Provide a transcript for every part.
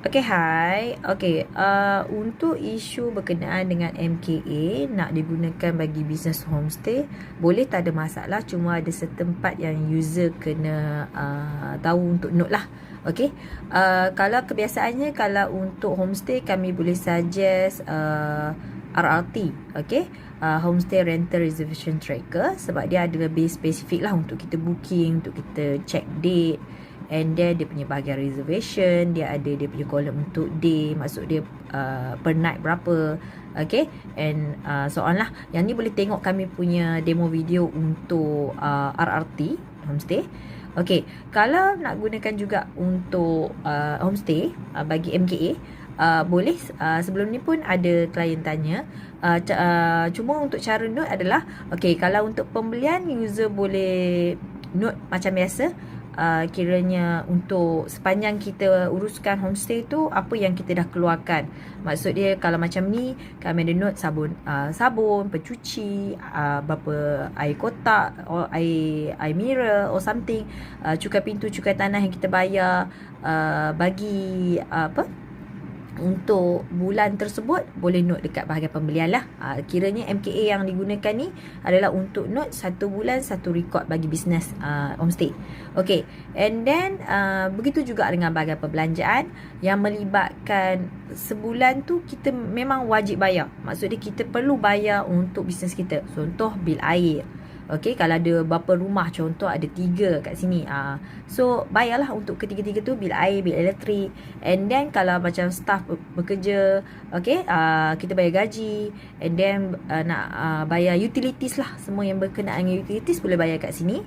Okay, hai. Okay, uh, untuk isu berkenaan dengan MKA nak digunakan bagi bisnes homestay, boleh tak ada masalah. Cuma ada setempat yang user kena uh, tahu untuk note lah. Okay, uh, kalau kebiasaannya kalau untuk homestay kami boleh suggest uh, RRT. Okay, uh, Homestay Rental Reservation Tracker sebab dia ada lebih spesifik lah untuk kita booking, untuk kita check date and then dia punya bahagian reservation dia ada dia punya column untuk day maksud dia uh, per night berapa okay? And uh, so on lah. Yang ni boleh tengok kami punya demo video untuk uh, RRT homestay. Okay kalau nak gunakan juga untuk uh, homestay uh, bagi MKA Uh, boleh. Uh, sebelum ni pun ada klien tanya. Uh, uh, cuma untuk cara note adalah okay kalau untuk pembelian user boleh note macam biasa uh, kiranya untuk sepanjang kita uruskan homestay tu apa yang kita dah keluarkan. Maksud dia kalau macam ni kami ada note sabun uh, sabun pencuci uh, berapa air kotak or air air mineral or something. Uh, cukai pintu cukai tanah yang kita bayar uh, bagi uh, apa untuk bulan tersebut boleh note dekat bahagian pembelian lah. Ha, kiranya MKA yang digunakan ni adalah untuk note satu bulan satu record bagi bisnes uh, homestay. Okay. And then uh, begitu juga dengan bahagian perbelanjaan yang melibatkan sebulan tu kita memang wajib bayar. Maksudnya kita perlu bayar untuk bisnes kita. Contoh bil air. Okay, kalau ada berapa rumah contoh ada tiga kat sini. Uh, so, bayarlah untuk ketiga-tiga tu bil air, bil elektrik. And then kalau macam staff bekerja, okay, uh, kita bayar gaji. And then uh, nak uh, bayar utilities lah. Semua yang berkenaan dengan utilities boleh bayar kat sini.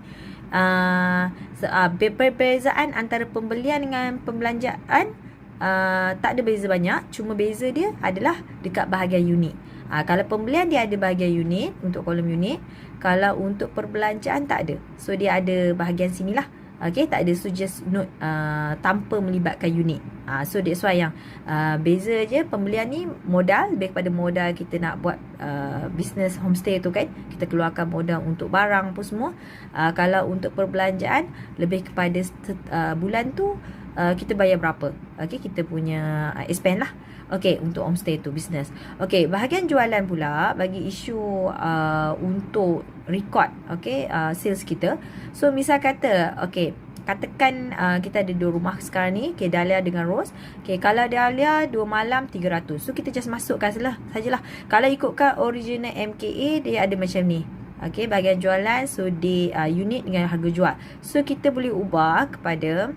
Uh, so, uh, perbezaan antara pembelian dengan pembelanjaan uh, tak ada beza banyak. Cuma beza dia adalah dekat bahagian unit. Ha, kalau pembelian dia ada bahagian unit untuk kolom unit. Kalau untuk perbelanjaan tak ada. So dia ada bahagian sini lah. Okay, tak ada suggest note uh, tanpa melibatkan unit. Uh, so that's why yang uh, beza je pembelian ni modal lebih kepada modal kita nak buat uh, business homestay tu kan. Kita keluarkan modal untuk barang pun semua. Uh, kalau untuk perbelanjaan lebih kepada uh, bulan tu uh, kita bayar berapa. Okay, kita punya uh, spend lah. Okay, untuk homestay tu business. Okay, bahagian jualan pula bagi isu uh, untuk record okay, uh, sales kita. So, misal kata, okay, katakan uh, kita ada dua rumah sekarang ni. Okay, Dahlia dengan Rose. Okay, kalau Dahlia dua malam 300. So, kita just masukkan salah, sajalah. Kalau ikutkan original MKA, dia ada macam ni. Okay, bahagian jualan. So, di uh, unit dengan harga jual. So, kita boleh ubah kepada